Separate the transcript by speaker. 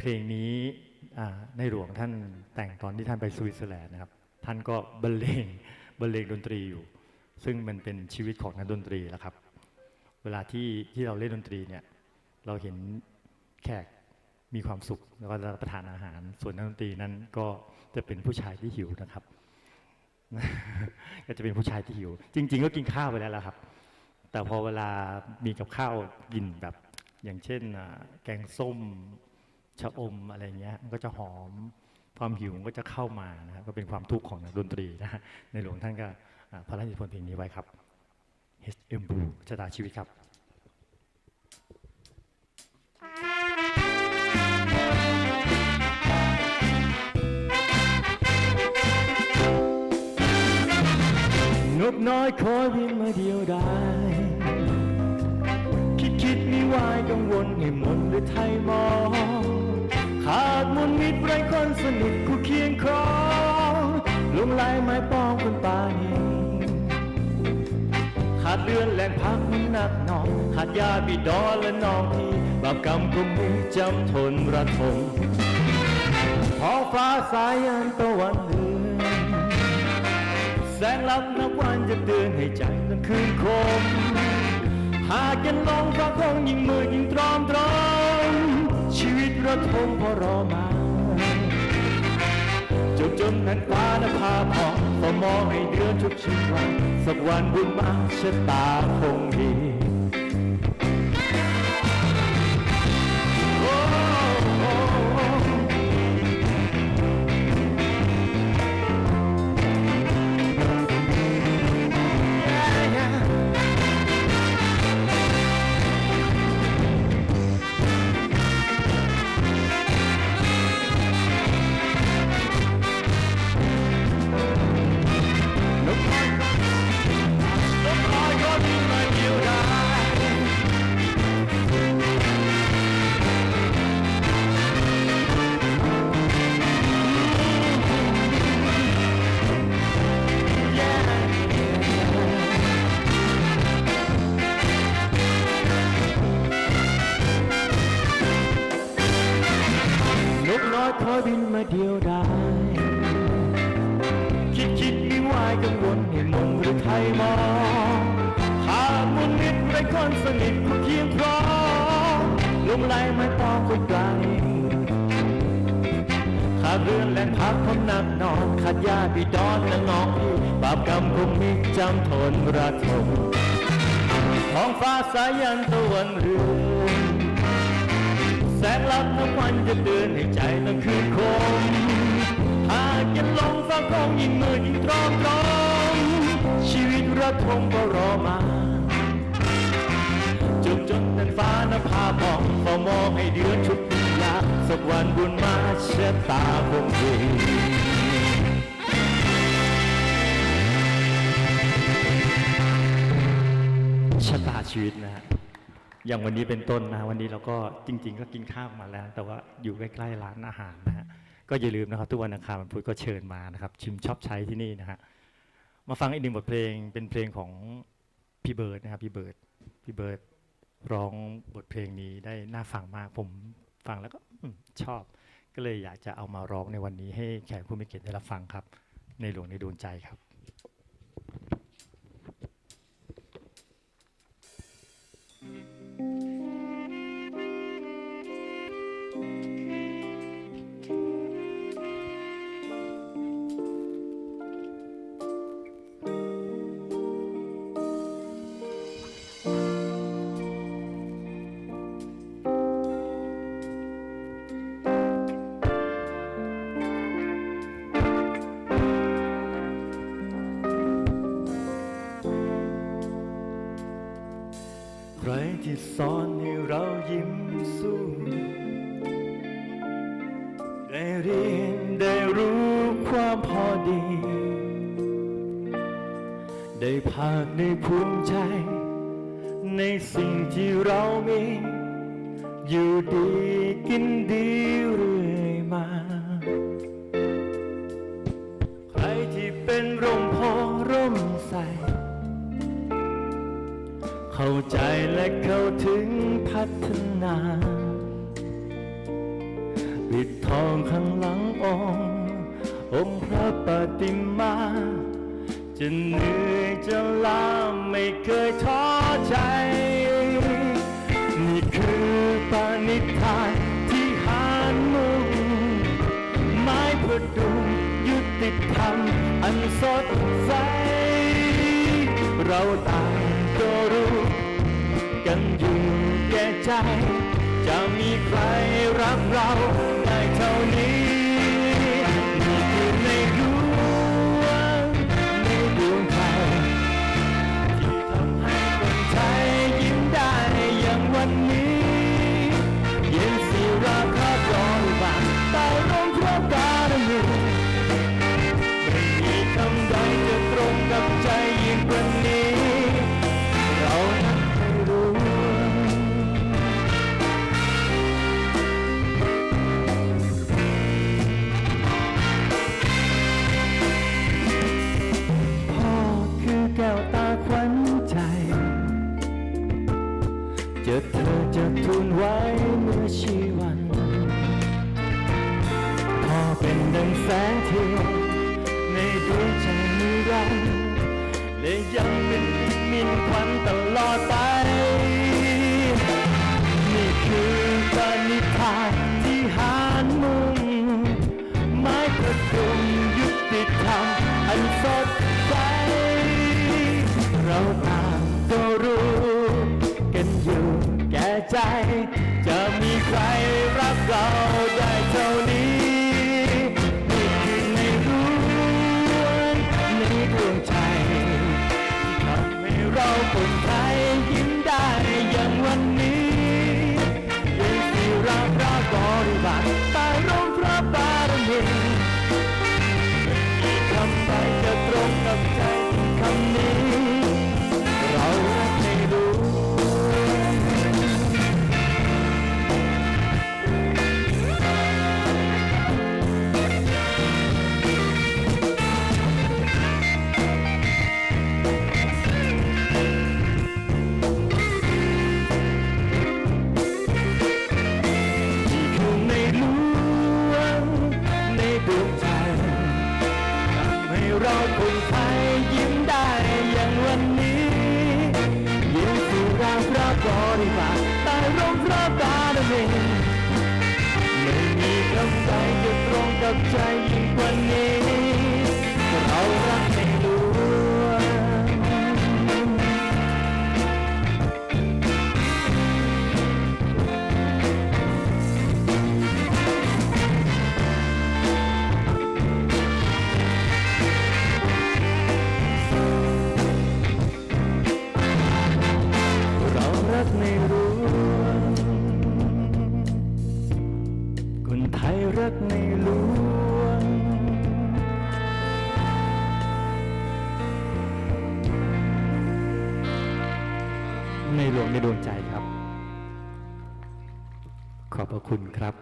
Speaker 1: เพลงนี้ในหลวงท่านแต่งตอนที่ท่านไปสวิตเซอร์แลนด์นะครับ ท่านก็บรรเลงบรรเลงดนตรีอยู่ ซึ่งมันเป็นชีวิตของนักดนตรีแล้วครับ เวลาที่ที่เราเล่นดนตรีเนี่ยเราเห็นแขกมีความสุขแล้วก็รับประทานอาหาร ส่วนนักดนตรีนั้นก็จะเป็นผู้ชายที่หิวนะครับ ก็จะเป็นผู้ชายที่หิว จริง ๆ ก็กินข้าวไปแล้วล่ะครับ แต่พอเวลามีกับข้าวกินแบบ อย่างเช่นแกงส้ม ชะอมอะไรเงี้ยมันก็จะหอมความหิวก็จะเข้ามานะก็เป็นความทุกข์ของดนตรีนะฮะในหลวงท่านก็พระราชนิพนธ์เพลงนี้ไว้ครับ H.M. Blue ชะตาชีวิตครับนกน้อยคอยบินมาเดียวดายคิดคิดมีวายกังวลให้มนต์หรือไทยมอง ขาดมนมิตรไรคนสนิทคู่เคียงครองลงลายไม้ปองคนป่านี้ขาดเลือนแหล่งพักมันหนักหนอง ขาดยาบิดอและนองที่บาปกรรมก็มีจำทนระทมท้องฟ้าสายันตะวันเลือนแสงลับนับวันจะเตือนให้ใจนั้นคืนคม หากยังลองฟ้าคงยิ่งมืดยิ่งตรอมตรอมชีวิต ระทมพอรอมาจนจนนั้นฟ้านภาพองพอมองให้เดือนทุกชีวันสักวันบุญมาชะตาคงดี เดียวดายคิดคิดมีวายกังวลให้มนต์หรือไทยมองหากมนต์มิตรไรคนสนิทคู่เคียงครองลงไหลไม่ปองคนไกลขาดเรือนแหล่งพักพำนักนอนขาดยาบิดอนและน้องพี่บาปกรรมคงมีจำทนระทมท้องฟ้าสายันตะวันเรือ แสงลับทั้งวันจะเตือนให้ใจนั้นคืนคมหากยังลงฟ้าคงยิ่งมืดยิ่งตรอมตรอมชีวิตระทมก็รอมาจนจนนั้นฟ้านภาพองเฝ้ามองให้เดือนชุดพิยาสักวันบุญมาเชะตาคงดีชะตาชีวิตนะฮะ อย่างวันนี้เป็นต้นนะวันนี้เราก็จริง ๆ ก็กินข้าวมาแล้ว แต่ว่าอยู่ใกล้ๆร้านอาหารนะฮะก็อย่าลืมนะครับทุกวันอังคารวันพุธก็เชิญมานะครับ ชิมชอบใช้ที่นี่นะฮะมาฟังอีกหนึ่งบทเพลงเป็นเพลงของพี่เบิร์ดนะครับพี่เบิร์ดพี่เบิร์ดร้องบทเพลงนี้ได้น่าฟังมากผมฟังแล้วก็ชอบ ก็เลยอยากจะเอามาร้องในวันนี้ให้แขกผู้มีเกียรติได้รับฟังครับ ในหลวงในดวงใจครับ ได้เรียนได้รู้ความพอดี ได้ภาคในภูมิใจ ในสิ่งที่เรามี อยู่ดีกินดีเรื่อ องค์พระปฏิมา จะเหนื่อยจะล้าไม่เคยท้อใจ นี่คือปณิธานที่หานมุ่งไม้ประดุงยุติธรรมอันสดใส เราต่างก็รู้กันอยู่แก่ใจ จะมีใครรักเราได้เท่านี้ นี่คื ไว้เมื่อชีวัน พอเป็นดังแสงเทียนในดวงใจนิรันดร์และยังเป็นมินควันตลอดไป นี่คือ กับใจยิ่งกว่านี้เรารักในหลวงเรารักในหลวงคนไทยรักในหลวง ดวงใจครับ ขอบพระคุณครับ